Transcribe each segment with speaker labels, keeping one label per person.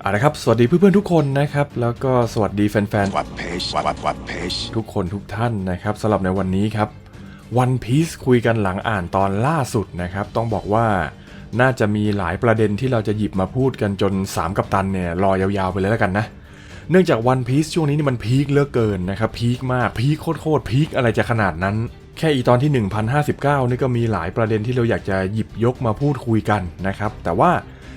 Speaker 1: เอาละครับ สวัสดีเพื่อนๆทุกคนนะครับ แล้วก็สวัสดีแฟนๆทุกคนทุกท่านนะครับสำหรับในวันนี้ครับ One Piece คุยกันหลังอ่านตอนล่าสุดนะครับ ต้องบอกว่าน่าจะมีหลายประเด็นที่เราจะหยิบมาพูดกันจน 3 กัปตันเนี่ยรอยาวๆไปเลยแล้วกันนะ เนื่องจาก One Piece ช่วงนี้นี่มันพีคเลือเกินนะครับพีคมากพีคโคตรๆพีคอะไรจะขนาดนั้น แค่อีตอนที่ 1059 นี่ก็มีหลายประเด็นที่เราอยากจะหยิบยกมาพูดคุยกันนะครับ แต่ว่า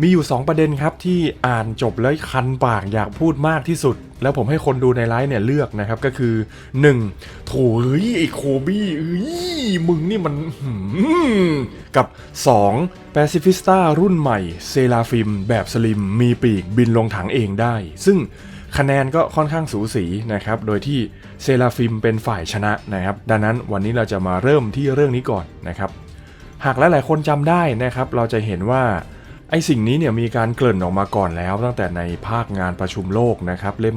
Speaker 1: มีอยู่ 2 ประเด็นครับที่อ่านจบแล้วคันปากอยากพูดมากที่สุด แล้วผมให้คนดูในไลฟ์เนี่ยเลือกนะครับก็คือ 1. โถเอ้ยไอ้โคบี้เอ้ยมึงนี่มันกับ 2. แปซิฟิสตารุ่นใหม่เซราฟิมแบบสลิมมีปีกบินลงถังเองได้ ซึ่งคะแนนก็ค่อนข้างสูสีนะครับ โดยที่เซราฟิมเป็นฝ่ายชนะนะครับ ดังนั้นวันนี้เราจะมาเริ่มที่เรื่องนี้ก่อนนะครับ หากหลาย ๆ คนจำได้นะครับ เราจะเห็นว่า ไอสิ่งนี้เนี่ยมีการเกริ่นออกมาก่อนแล้ว ตั้งแต่ในภาคงานประชุมโลกนะครับเล่ม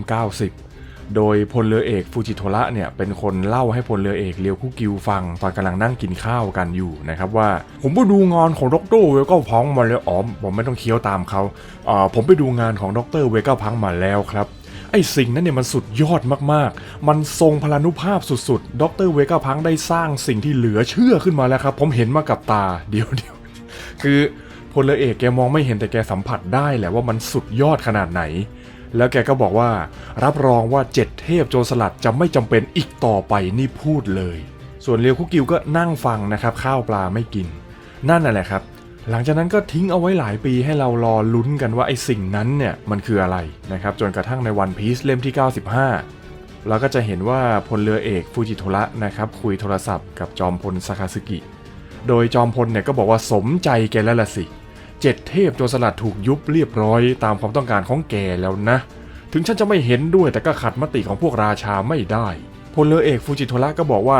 Speaker 1: 90 โดยพลเรือเอกฟูจิโทระเนี่ยเป็นคนเล่าให้พลเรือเอกเรียวคุกิวฟัง ตอนกำลังนั่งกินข้าวกันอยู่นะครับว่าผมไปดูงานของดรเวก้าพังมาแล้วอ๋อผมไม่ต้องเคี้ยวตามเขาอ่าผมไปดูงานของดรเวก้าพังมาแล้วครับไอ้สิ่งนั้นเนี่ยมันสุดยอดมากๆ มันทรงพลานุภาพสุดๆ ดรเวก้าพังได้สร้างสิ่งที่เหลือเชื่อขึ้นมาแล้วครับ ผมเห็นมากับตาเดี๋ยวเดียวคือ พลเรือเอกแกมองไม่เห็นแต่แกสัมผัสได้แหละว่ามันสุดยอดขนาดไหน แล้วแกก็บอกว่า รับรองว่าเจ็ดเทพโจรสลัดจะไม่จำเป็นอีกต่อไปนี่พูดเลย ส่วนเรียวคุกิวก็นั่งฟังนะครับ ข้าวปลาไม่กิน นั่นน่ะแหละครับ หลังจากนั้นก็ทิ้งเอาไว้หลายปีให้เรารอลุ้นกันว่าไอ้สิ่งนั้นเนี่ยมันคืออะไรนะครับจนกระทั่งในวันพีซเล่มที่ 95 เราก็จะเห็นว่าพลเรือเอกฟูจิโทระนะครับคุยโทรศัพท์กับจอมพลซากาสึกิโดยจอมพลเนี่ยก็บอกว่าสมใจแกแล้วล่ะสิ เจ็ดเทพโจรสลัดถูกยุบเรียบร้อยตามความต้องการของแกแล้วนะ ถึงฉันจะไม่เห็นด้วยแต่ก็ขัดมติของพวกราชาไม่ได้พลเรือเอกฟูจิโทระก็บอกว่า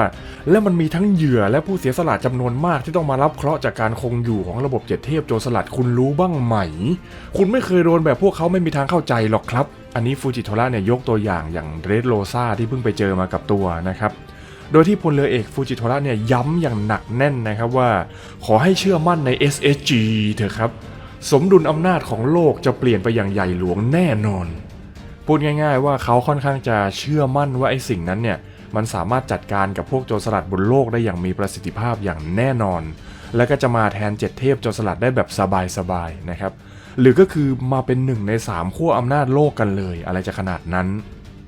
Speaker 1: และมันมีทั้งเหยื่อและผู้เสียสละจำนวนมากที่ต้องมารับเคราะห์จากการคงอยู่ของระบบเจ็ดเทพโจรสลัดคุณรู้บ้างไหม คุณไม่เคยโดนแบบพวกเขาไม่มีทางเข้าใจหรอกครับ อันนี้ฟูจิโทระเนี่ยยกตัวอย่างอย่างเรดโรซาที่เพิ่งไปเจอมากับตัวนะครับ โดยที่พลเรือเอกฟูจิโทระเนี่ยย้ำอย่างหนักแน่นนะครับว่า ขอให้เชื่อมั่นใน SSG เถอะครับ สมดุลอำนาจของโลกจะเปลี่ยนไปอย่างใหญ่หลวงแน่นอน พูดง่ายๆว่าเขาค่อนข้างจะเชื่อมั่นว่าไอ้สิ่งนั้นเนี่ยมันสามารถจัดการกับพวกโจรสลัดบนโลกได้อย่างมีประสิทธิภาพอย่างแน่นอน และก็จะมาแทนเจ็ดเทพโจรสลัดได้แบบสบายๆนะครับหรือก็คือมาเป็นหนึ่งในสามขั้วอำนาจโลกกันเลย อะไรจะขนาดนั้น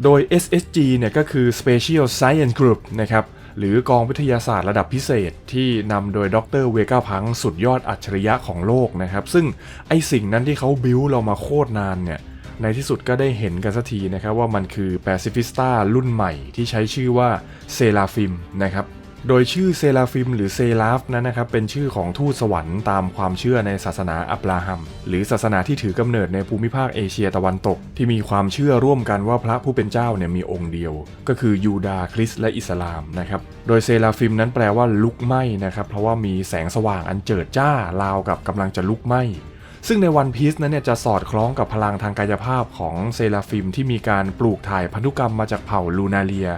Speaker 1: โดย SSG เนี่ยก็คือ Special Science Group นะครับ หรือกองวิทยาศาสตร์ระดับพิเศษที่นำโดยดรเวก้าพังสุดยอดอัจฉริยะของโลกนะครับ ซึ่งไอสิ่งนั้นที่เขาบิวเรามาโคตรนานเนี่ย ในที่สุดก็ได้เห็นกันสักทีนะครับว่ามันคือแปซิฟิสตารุ่นใหม่ที่ใช้ชื่อว่าเซราฟิมนะครับ โดยชื่อเซราฟิมหรือเซราฟนั้นนะครับเป็นชื่อของทูตสวรรค์ตามความเชื่อในศาสนาอับราฮัม หรือศาสนาที่ถือกำเนิดในภูมิภาคเอเชียตะวันตก ที่มีความเชื่อร่วมกันว่าพระผู้เป็นเจ้าเนี่ยมีองค์เดียว ก็คือยูดาห์คริสต์และอิสลามนะครับโดยเซราฟิมนั้นแปลว่าลุกไหม้นะครับเพราะว่ามีแสงสว่างอันเจิดจ้าราวกับกำลังจะลุกไหม้ซึ่งในวันพีซนั้นเนี่ยจะสอดคล้องกับพลังทางกายภาพของเซราฟิมที่มีการปลูกถ่ายพันธุกรรมมาจากเผ่าลูนาเลีย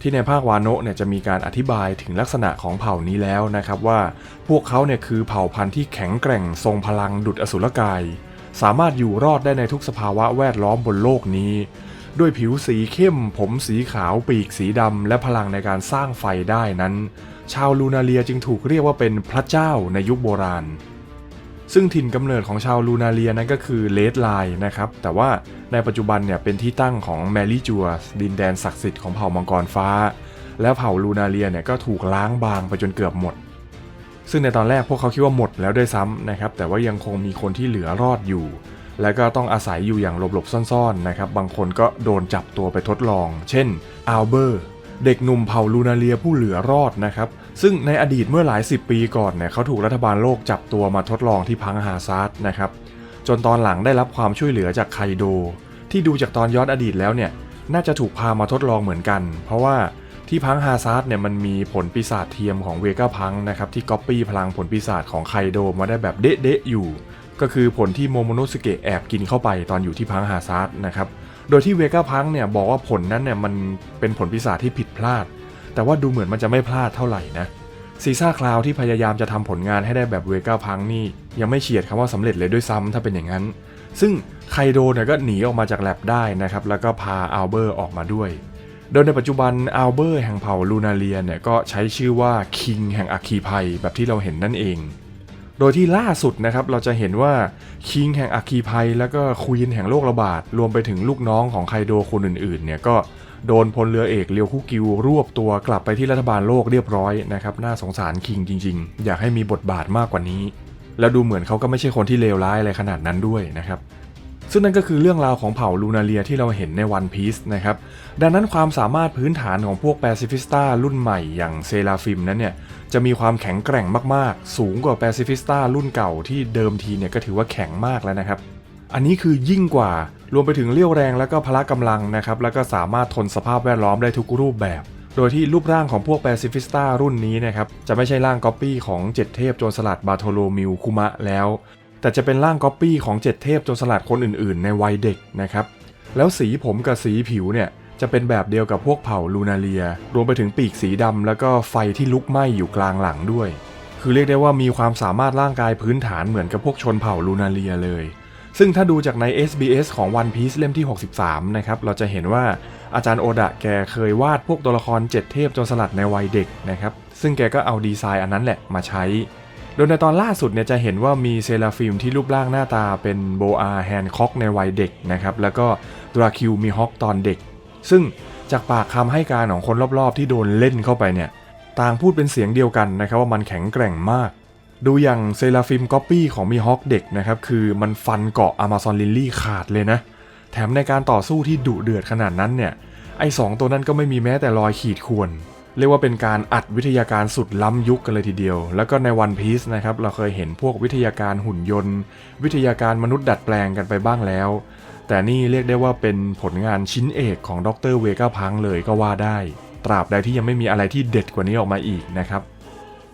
Speaker 1: ที่ในภาควาโนะเนี่ยจะมีการอธิบายถึงลักษณะของเผ่านี้แล้วนะครับว่าพวกเขาเนี่ยคือเผ่าพันธุ์ที่แข็งแกร่งทรงพลังดุจอสุรกาย สามารถอยู่รอดได้ในทุกสภาวะแวดล้อมบนโลกนี้ ด้วยผิวสีเข้ม ผมสีขาวปีกสีดำและพลังในการสร้างไฟได้นั้น ชาวลูนาเลียจึงถูกเรียกว่าเป็นพระเจ้าในยุคโบราณ ซึ่งถิ่นกำเนิดของชาวลูนาเลียนั้นก็คือเลดไลน์นะครับ แต่ว่าในปัจจุบันเนี่ยเป็นที่ตั้งของแมรี่จัวดินแดนศักดิ์สิทธิ์ของเผ่ามังกรฟ้า แล้วเผ่าลูนาเลียเนี่ยก็ถูกล้างบางไปจนเกือบหมด ซึ่งในตอนแรกพวกเขาคิดว่าหมดแล้วด้วยซ้ำนะครับ แต่ว่ายังคงมีคนที่เหลือรอดอยู่ แล้วก็ต้องอาศัยอยู่อย่างหลบๆซ่อนๆนะครับ บางคนก็โดนจับตัวไปทดลอง เช่นอัลเบอร์เด็กหนุ่มเผ่าลูนาเลียผู้เหลือรอดนะครับ ซึ่งในอดีตเมื่อหลายสิบปีก่อนเนี่ยเขาถูกรัฐบาลโลกจับตัวมาทดลองที่พังฮาซาร์ดนะครับจนตอนหลังได้รับความช่วยเหลือจากไคโด ที่ดูจากตอนย้อนอดีตแล้วเนี่ยน่าจะถูกพามาทดลองเหมือนกัน เพราะว่าที่พังฮาซาร์ดเนี่ยมันมีผลปีศาจเทียมของเวก้าพังนะครับที่ก๊อปปี้พลังผลปีศาจของไคโดมาได้แบบเด๊ะๆอยู่ ก็คือผลที่โมโมโนสเกะแอบกินเข้าไปตอนอยู่ที่พังฮาซาร์ดนะครับโดยที่เวก้าพังเนี่ยบอกว่าผลนั้นเนี่ยมันเป็นผลปีศาจที่ผิดพลาด แต่ว่าดูเหมือนมันจะไม่พลาดเท่าไหร่นะซีซ่าคลาวที่พยายามจะทำผลงานให้ได้แบบเวก้าพังนี่ ยังไม่เฉียดคำว่าสำเร็จเลยด้วยซ้ำถ้าเป็นอย่างนั้น ซึ่งไคโดเนี่ยก็หนีออกมาจากแลบได้นะครับ แล้วก็พาอัลเบอร์ออกมาด้วย โดยในปัจจุบันอัลเบอร์แห่งเผ่าลูนาเลียเนี่ยก็ใช้ชื่อว่าคิงแห่งอัคคีภัยแบบที่เราเห็นนั่นเอง โดยที่ล่าสุดนะครับเราจะเห็นว่าคิงแห่งอัคคีภัย แล้วก็ควีนแห่งโรคระบาดรวมไปถึงลูกน้องของไคโดคนอื่นๆเนี่ยก็ โดนพลเรือเอกเลียวคุกิว รวบตัวกลับไปที่รัฐบาลโลกเรียบร้อยนะครับน่าสงสารคิงจริง ๆ อยากให้มีบทบาทมากกว่านี้ แล้วดูเหมือนเขาก็ไม่ใช่คนที่เลวร้ายอะไรขนาดนั้นด้วยนะครับซึ่งนั่นก็คือเรื่องราวของเผ่าลูนาเลียที่เราเห็นในวันพี e นะครับ ดังนั้นความสามารถพื้นฐานของพวกแปซิฟิสตารุ่นใหม่อย่างเซราฟิมนั้นเนี่ย จะมีความแข็งแกร่งมากๆ สูงกว่าแปซิฟิสตารุ่นเก่าที่เดิมทีเนี่ยก็ถือว่าแข็งมากแล้วนะครับ อันนี้คือยิ่งกว่ารวมไปถึงเรี่ยวแรงและก็พละกำลังนะครับแล้วก็สามารถทนสภาพแวดล้อมได้ทุกรูปแบบ โดยที่รูปร่างของพวกแปซิฟิสตารุ่นนี้นะครับจะไม่ใช่ร่างก๊อปปี้ของเจ็ดเทพโจรสลัดบาโทโลมิวคุมะแล้ว แต่จะเป็นร่างก๊อปปี้ของเจ็ดเทพโจรสลัดคนอื่นๆ ในวัยเด็กนะครับแล้วสีผมกับสีผิวเนี่ยจะเป็นแบบเดียวกับพวกเผ่าลูนาเลีย รวมไปถึงปีกสีดำแล้วก็ไฟที่ลุกไหม้อยู่กลางหลังด้วย คือเรียกได้ว่ามีความสามารถร่างกายพื้นฐานเหมือนกับพวกชนเผ่าลูนาเลียเลย ซึ่งถ้าดูจากใน SBS ของ One Piece เล่มที่ 63 นะครับ เราจะเห็นว่าอาจารย์โอดะแกเคยวาดพวกตัวละครเจ็ดเทพโจรสลัดในวัยเด็กนะครับ ซึ่งแกก็เอาดีไซน์อันนั้นแหละมาใช้ โดยในตอนล่าสุดเนี่ยจะเห็นว่ามีเซราฟิมที่รูปร่างหน้าตาเป็นโบอาแฮนคอกในวัยเด็กนะครับ แล้วก็ดราคิวมีฮอกตอนเด็ก ซึ่งจากปากคำให้การของคนรอบๆ ที่โดนเล่นเข้าไปเนี่ย ต่างพูดเป็นเสียงเดียวกันนะครับว่ามันแข็งแกร่งมาก ดูอย่างเซราฟิมก๊อปปี้ของมีฮอกเด็กนะครับ คือมันฟันเกาะอ m มาซอนลิลลี่ขาดเลยนะ แถมในการต่อสู้ที่ดุเดือดขนาดนั้นเนี่ย ไอ้สองตัวนั้นก็ไม่มีแม้แต่รอยขีดข่วน เรียกว่าเป็นการอัดวิทยาการสุดล้ำยุคกันเลยทีเดียว แล้วก็ในวันพี e นะครับ เราเคยเห็นพวกวิทยาการหุ่นยนต์ วิทยาการมนุษย์ดัดแปลงกันไปบ้างแล้ว แต่นี่เรียกได้ว่าเป็นผลงานชิ้นเอกของดรเวก้าพังเลยก็ว่าได้ ตราบใดที่ยังไม่มีอะไรที่เด็ดกว่านี้ออกมาอีกนะครับ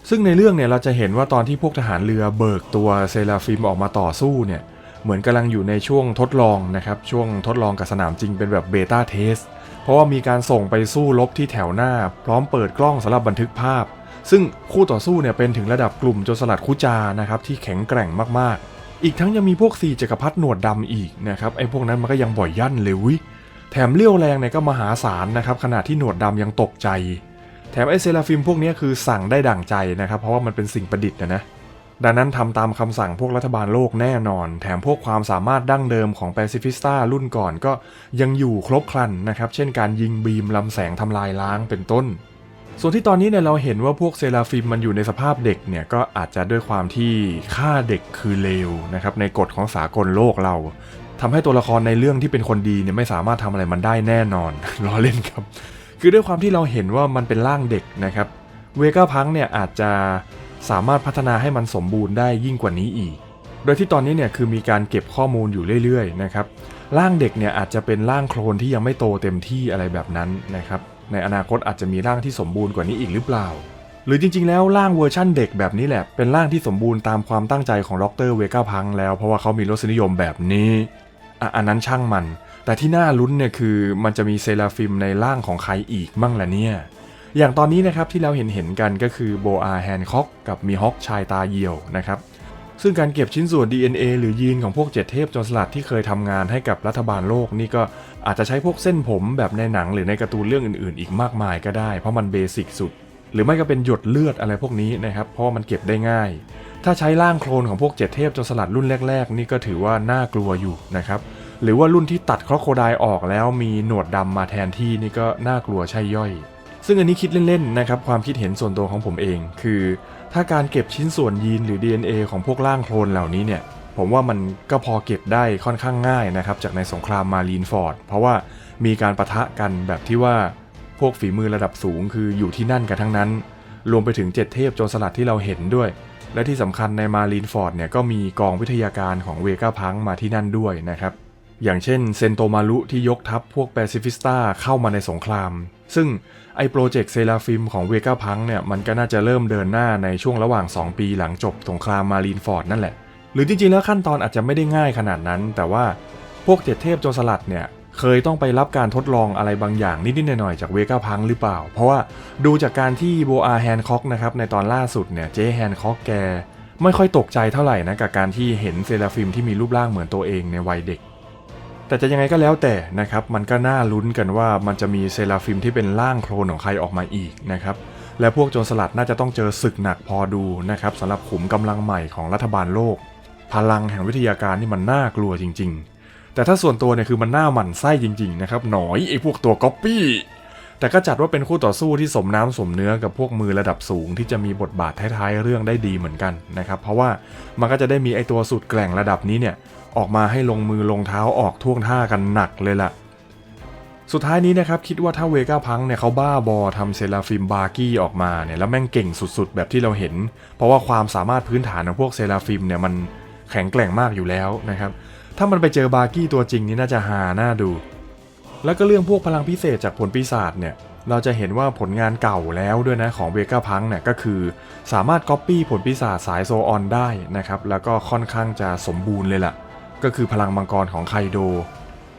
Speaker 1: ซึ่งในเรื่องเนี่ยเราจะเห็นว่าตอนที่พวกทหารเรือเบิกตัวเซราฟิมออกมาต่อสู้เนี่ยเหมือนกำลังอยู่ในช่วงทดลองนะครับช่วงทดลองกับสนามจริงเป็นแบบเบต้าเทสเพราะว่ามีการส่งไปสู้รบที่แถวหน้า พร้อมเปิดกล้องสำหรับบันทึกภาพ ซึ่งคู่ต่อสู้เนี่ยเป็นถึงระดับกลุ่มโจรสลัดคุจานะครับที่แข็งแกร่งมากๆ อีกทั้งยังมีพวกสี่จักรพรรดิหนวดดำอีกนะครับไอ้พวกนั้นมันก็ยังบ่อยยั่นเลยวิแถมเลี้ยวแรงเนี่ยก็มหาศาลนะครับขนาดที่หนวดดำยังตกใจ แถมไอเซราฟิมพวกนี้คือสั่งได้ดั่งใจนะครับ เพราะว่ามันเป็นสิ่งประดิษฐ์นะนะดังนั้นทำตามคำสั่งพวกรัฐบาลโลกแน่นอน แถมพวกความสามารถดั้งเดิมของแปซิฟิสตารุ่นก่อนก็ยังอยู่ครบครันนะครับ เช่นการยิงบีมลำแสงทำลายล้างเป็นต้น ส่วนที่ตอนนี้เนี่ยเราเห็นว่าพวกเซราฟิมมันอยู่ในสภาพเด็กเนี่ยก็อาจจะด้วยความที่ฆ่าเด็กคือเลวนะครับในกฎของสากลโลกเราทำให้ตัวละครในเรื่องที่เป็นคนดีเนี่ยไม่สามารถทำอะไรมันได้แน่นอนล้อเล่นครับ คือด้วยความที่เราเห็นว่ามันเป็นร่างเด็กนะครับเวก้าพังเนี่ยอาจจะสามารถพัฒนาให้มันสมบูรณ์ได้ยิ่งกว่านี้อีก โดยที่ตอนนี้เนี่ยคือมีการเก็บข้อมูลอยู่เรื่อยๆนะครับร่างเด็กเนี่ยอาจจะเป็นร่างโคลนที่ยังไม่โตเต็มที่อะไรแบบนั้นนะครับในอนาคตอาจจะมีร่างที่สมบูรณ์กว่านี้อีกหรือเปล่า หรือจริงๆ แล้วร่างเวอร์ชั่นเด็กแบบนี้แหละ เป็นร่างที่สมบูรณ์ตามความตั้งใจของดรเวก้าพังแล้วเพราะว่าเขามีรสนิยมแบบนี้อะอันนั้นช่างมัน แต่ที่น่าลุ้นเนี่ยคือมันจะมีเซราฟิมในร่างของใครอีกมั่งล่ะเนี่ย อย่างตอนนี้นะครับที่เราเห็นเห็นกันก็คือโบอาแฮนคอกกับมีฮอกชายตาเหี่ยวนะครับ ซึ่งการเก็บชิ้นส่วน DNA หรือยีนของพวกเจ็ดเทพจรสลัดที่เคยทำงานให้กับรัฐบาลโลกนี่ก็อาจจะใช้พวกเส้นผมแบบในหนังหรือในการ์ตูนเรื่องอื่นๆ อีกมากมายก็ได้ เพราะมันเบสิกสุด หรือไม่ก็เป็นหยดเลือดอะไรพวกนี้นะครับเพราะมันเก็บได้ง่าย ถ้าใช้ร่างโคลนของพวกเจ็ดเทพจรสลัดรุ่นแรก ๆ นี่ก็ถือว่าน่ากลัวอยู่นะครับ หรือว่ารุ่นที่ตัดครอโคไดออกแล้วมีหนวดดำมาแทนที่นี่ก็น่ากลัวใช่ย่อย ซึ่งอันนี้คิดเล่นๆนะครับความคิดเห็นส่วนตัวของผมเอง คือ ถ้าการเก็บชิ้นส่วนยีนหรือ DNA ของพวกร่างโคลนเหล่านี้เนี่ยผมว่ามันก็พอเก็บได้ค่อนข้างง่ายนะครับจากในสงครามมารีนฟอร์ด เพราะว่ามีการประทะกันแบบที่ว่าพวกฝีมือระดับสูงคืออยู่ที่นั่นกันทั้งนั้น รวมไปถึงเจ็ดเทพโจรสลัดที่เราเห็นด้วย และที่สำคัญในมารีนฟอร์ดเนี่ยก็มีกองวิทยาการของเวก้าพังมาที่นั่นด้วยนะครับ อย่างเช่นเซนโตมารุที่ยกทัพพวกแปซิฟิสตาเข้ามาในสงคราม ซึ่งไอโปรเจกต์เซราฟิมของเวก้าพังเนี่ยมันก็น่าจะเริ่มเดินหน้าในช่วงระหว่าง 2 ปีหลังจบสงครามมารีนฟอร์ดนั่นแหละ หรือจริงๆ แล้วขั้นตอนอาจจะไม่ได้ง่ายขนาดนั้น แต่ว่าพวกเจ็ดเทพโจรสลัดเนี่ยเคยต้องไปรับการทดลองอะไรบางอย่างนิดๆหน่อยๆจากเวก้าพังหรือเปล่า เพราะว่าดูจากการที่โบอาแฮนคอกนะครับในตอนล่าสุดเนี่ยเจแฮนคอกแกไม่ค่อยตกใจเท่าไหร่นะกับการที่เห็นเซราฟิมที่มีรูปร่างเหมือนตัวเองในวัยเด็ก แต่จะยังไงก็แล้วแต่นะครับมันก็น่าลุ้นกันว่ามันจะมีเซราฟิมที่เป็นร่างโคลนของใครออกมาอีกนะครับและพวกโจรสลัดน่าจะต้องเจอศึกหนักพอดูนะครับสำหรับขุมกำลังใหม่ของรัฐบาลโลก พลังแห่งวิทยาการนี่มันน่ากลัวจริง ๆ แต่ถ้าส่วนตัวเนี่ยคือมันน่าหมั่นไส้จริง ๆ นะครับ หนอยไอ้พวกตัวก๊อปปี้แต่ก็จัดว่าเป็นคู่ต่อสู้ที่สมน้ำสมเนื้อกับพวกมือระดับสูงที่จะมีบทบาทท้ายๆเรื่องได้ดีเหมือนกันนะครับเพราะว่ามันก็จะได้มีไอตัวสุดแกร่งระดับนี้เนี่ย ออกมาให้ลงมือลงเท้าออกท่วงท่ากันหนักเลยล่ะ สุดท้ายนี้นะครับคิดว่าถ้าเวก้าพังเนี่ยเขาบ้าบอทำเซราฟิมบาร์กี้ออกมาเนี่ยแล้วแม่งเก่งสุดๆ แบบที่เราเห็น เพราะว่าความสามารถพื้นฐานของพวกเซราฟิมเนี่ยมันแข็งแกร่งมากอยู่แล้วนะครับ ถ้ามันไปเจอบาร์กี้ตัวจริงนี่น่าจะหาหน้าดู แล้วก็เรื่องพวกพลังพิเศษจากผลปีศาจเนี่ยเราจะเห็นว่าผลงานเก่าแล้วด้วยนะของเวก้าพังเนี่ยก็คือสามารถก๊อปปี้ผลปีศาจสายโซออนได้นะครับ แล้วก็ค่อนข้างจะสมบูรณ์เลยล่ะ ก็คือพลังมังกรของไคโด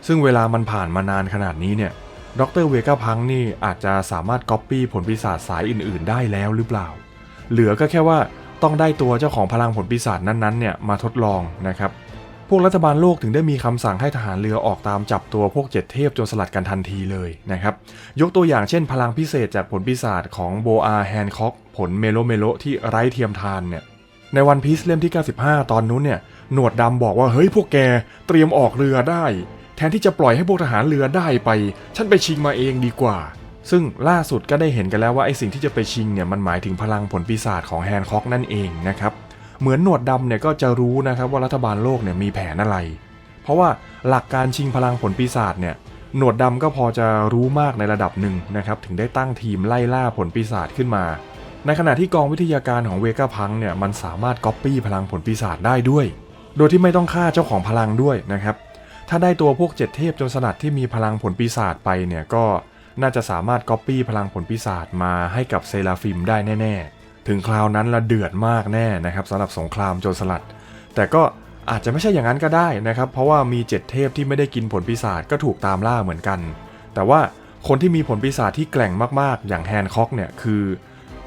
Speaker 1: ซึ่งเวลามันผ่านมานานขนาดนี้เนี่ยดรเวก้าพังนี่อาจจะสามารถก๊อปปี้ผลปีศาจสายอื่นๆ ได้แล้วหรือเปล่า เหลือก็แค่ว่าต้องได้ตัวเจ้าของพลังผลปีศาจนั้นๆเนี่ยมาทดลองนะครับ พวกรัฐบาลโลกถึงได้มีคำสั่งให้ทหารเรือออกตามจับตัวพวกเจ็ดเทพจนสลัดกันทันทีเลยนะครับ ยกตัวอย่างเช่นพลังพิเศษจากผลปีศาจของโบอาแฮนค็อกผลเมโลเมโลที่ไร้เทียมทานเนี่ย ในวันพีซเล่มที่ 95 ตอนนู้นเนี่ย หนวดดำบอกว่าเฮ้ยพวกแกเตรียมออกเรือได้ แทนที่จะปล่อยให้พวกทหารเรือได้ไป ฉันไปชิงมาเองดีกว่า ซึ่งล่าสุดก็ได้เห็นกันแล้วว่าไอสิ่งที่จะไปชิงเนี่ยมันหมายถึงพลังผลปีศาจของแฮนค็อกนั่นเองนะครับ เหมือนหนวดดำเนี่ยก็จะรู้นะครับว่ารัฐบาลโลกเนี่ยมีแผนอะไร เพราะว่าหลักการชิงพลังผลปีศาจเนี่ยหนวดดำก็พอจะรู้มากในระดับหนึ่งนะครับถึงได้ตั้งทีมไล่ล่าผลปีศาจขึ้นมา ในขณะที่กองวิทยาการของเวก้าพังเนี่ยมันสามารถก๊อปปี้พลังผลปีศาจได้ด้วย โดยที่ไม่ต้องฆ่าเจ้าของพลังด้วยนะครับ ถ้าได้ตัวพวกเจ็ดเทพจนสลัดที่มีพลังผลปีศาจไปเนี่ยก็น่าจะสามารถก๊อปปี้พลังผลปีศาจมาให้กับเซราฟิมได้แน่ๆ ถึงคราวนั้นละเดือดมากแน่นะครับสำหรับสงครามโจรสลัด แต่ก็อาจจะไม่ใช่อย่างนั้นก็ได้นะครับ เพราะว่ามีเจ็ดเทพที่ไม่ได้กินผลปีศาจก็ถูกตามล่าเหมือนกัน แต่ว่าคนที่มีผลปีศาจที่แกร่งมากๆ อย่างแฮนค็อกเนี่ยคือ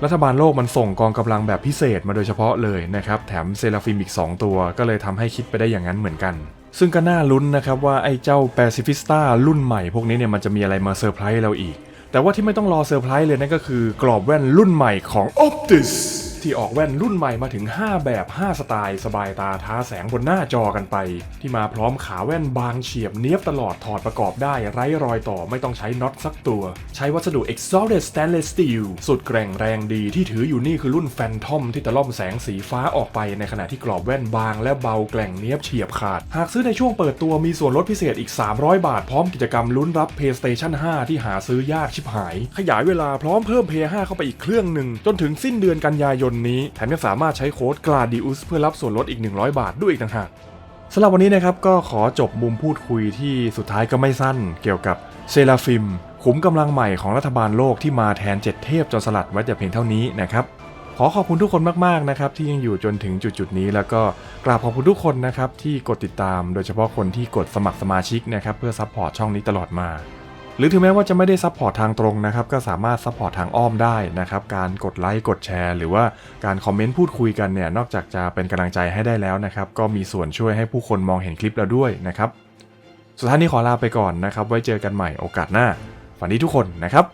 Speaker 1: รัฐบาลโลกมันส่งกองกำลังแบบพิเศษมาโดยเฉพาะเลยนะครับ แถมเซราฟิมอีก 2 ตัว ก็เลยทำให้คิดไปได้อย่างนั้นเหมือนกัน ซึ่งก็น่าลุ้นนะครับว่าไอ้เจ้าแปซิฟิสตารุ่นใหม่พวกนี้เนี่ยมันจะมีอะไรมาเซอร์ไพรส์เราอีก แต่ว่าที่ไม่ต้องรอเซอร์ไพรส์เลยนั่นก็คือกรอบแว่นรุ่นใหม่ของ Optus ที่ออกแว่นรุ่นใหม่มาถึง 5 แบบ 5 สไตล์ สบายตาท้าแสงบนหน้าจอกันไป ที่มาพร้อมขาแว่นบางเฉียบเนียบตลอดถอดประกอบได้ไร้รอยต่อไม่ต้องใช้น็อตสักตัว ใช้วัสดุ Exalted Stainless Steel สุดแกร่งแรงดีที่ถืออยู่นี่คือรุ่น Phantom ที่ตะล่อมแสงสีฟ้าออกไปในขณะที่กรอบแว่นบางและเบาแกร่งเนียบเฉียบขาด หากซื้อในช่วงเปิดตัวมีส่วนลดพิเศษอีก 300 บาทพร้อมกิจกรรมลุ้นรับ PlayStation 5 ที่หาซื้อยากชิบหาย ขยายเวลาพร้อมเพิ่ม p 5เข้าไปอีกเครื่องหนึ่งจนถึงสิ้นเดือนกันยายนนี้ แถมยังสามารถใช้โค้ด GLADIUS เพื่อรับส่วนลดอีก 100 บาทด้วยอีกต่างหากสำหรับวันนี้นะครับก็ขอจบมุมพูดคุยที่สุดท้ายก็ไม่สั้น เกี่ยวกับเซราฟิม ขุมกำลังใหม่ของรัฐบาลโลกที่มาแทนเจ็ดเทพจนสลัดไว้แต่เพียงเท่านี้นะครับขอขอบคุณทุกคนมากๆนะครับที่ยังอยู่จนถึงจุดๆนี้แล้วก็กราบขอบคุณทุกคนนะครับที่กดติดตาม โดยเฉพาะคนที่กดสมัครสมาชิกนะครับเพื่อซัพพอร์ตช่องนี้ตลอดมา หรือถึงแม้ว่าจะไม่ได้ซัพพอร์ตทางตรงนะครับก็สามารถซัพพอร์ตทางอ้อมได้นะครับการกดไลค์กดแชร์ หรือว่าการคอมเมนต์พูดคุยกันเนี่ยนอกจากจะเป็นกำลังใจให้ได้แล้วนะครับก็มีส่วนช่วยให้ผู้คนมองเห็นคลิปเราด้วยนะครับสุดท้ายนี้ขอลาไปก่อนนะครับไว้เจอกันใหม่โอกาสหน้าฝันดีทุกคนนะครับ